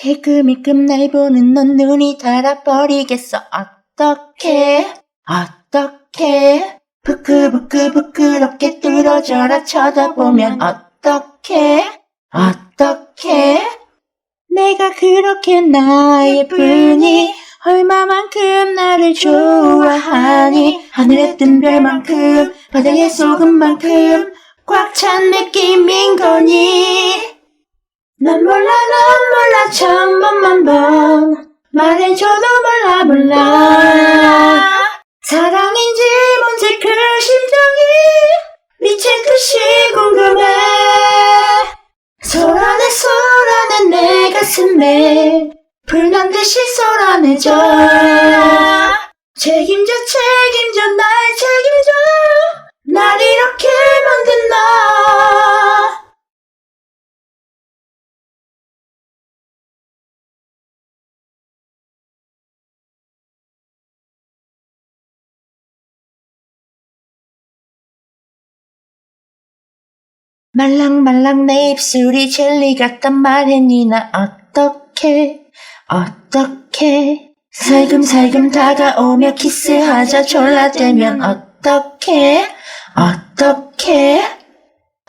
힐끔힐끔 날 보는 넌 눈이 달아버리겠어. 어떡해? 어떡해? 부끄부끄 부끄럽게 뚫어져라 쳐다보면 어떡해? 어떡해? 내가 그렇게 나의 뿐이 얼마만큼 나를 좋아하니 하늘에 뜬 별만큼 바다의 소금만큼 꽉 찬 느낌인 거니 말해줘도 몰라 몰라. 사랑인지 뭔지 그 심정이 미칠 듯이 궁금해. 소란해 소란해 내 가슴에 불난 듯이 쏟아내져. 책임져 책임져 날 책임져 말랑말랑 내 입술이 젤리 같단 말했니 나. 어떡해? 어떡해? 살금살금 다가오며 키스하자 졸라대면 어떡해? 어떡해?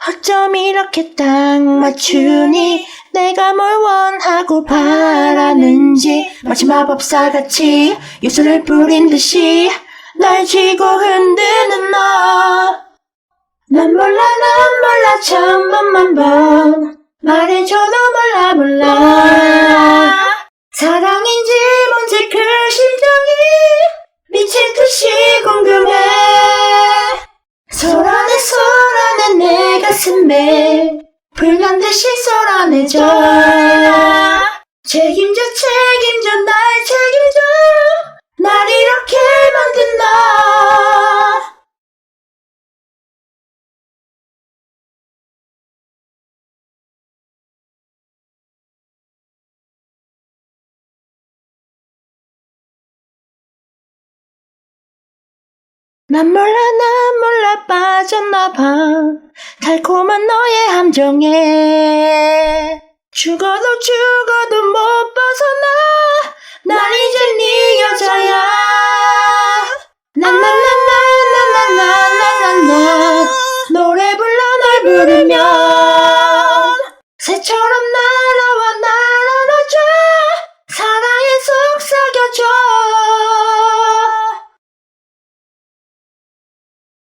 어쩜 이렇게 딱 맞추니? 내가 뭘 원하고 바라는지. 마치 마법사같이 요술을 뿌린 듯이 날 쥐고 흔드는 번. 말해줘도 몰라 몰라. 사랑인지 뭔지 그 심정이 미칠 듯이 궁금해. 소란해 소란해 내 가슴에. 불난 듯이 쏟아내져. 책임져 책임져 난 몰라 난 몰라 빠졌나봐. 달콤한 너의 함정에. 죽어도 죽어도 못 벗어나